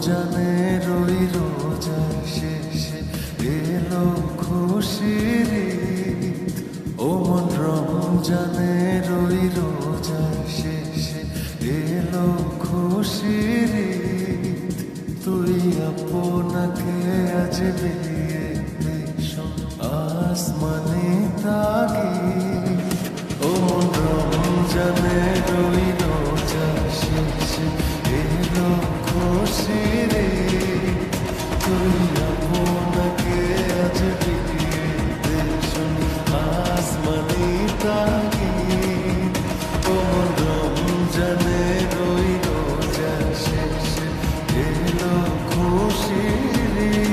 রমজানের ওই রোজার শেষে এলো খুশির। ও মন রমজানের ওই রোজার শেষে এলো খুশির। তুই আপনাকে আজ বিয়ে আসমানে তাগি ও মন রমজানের ওই biri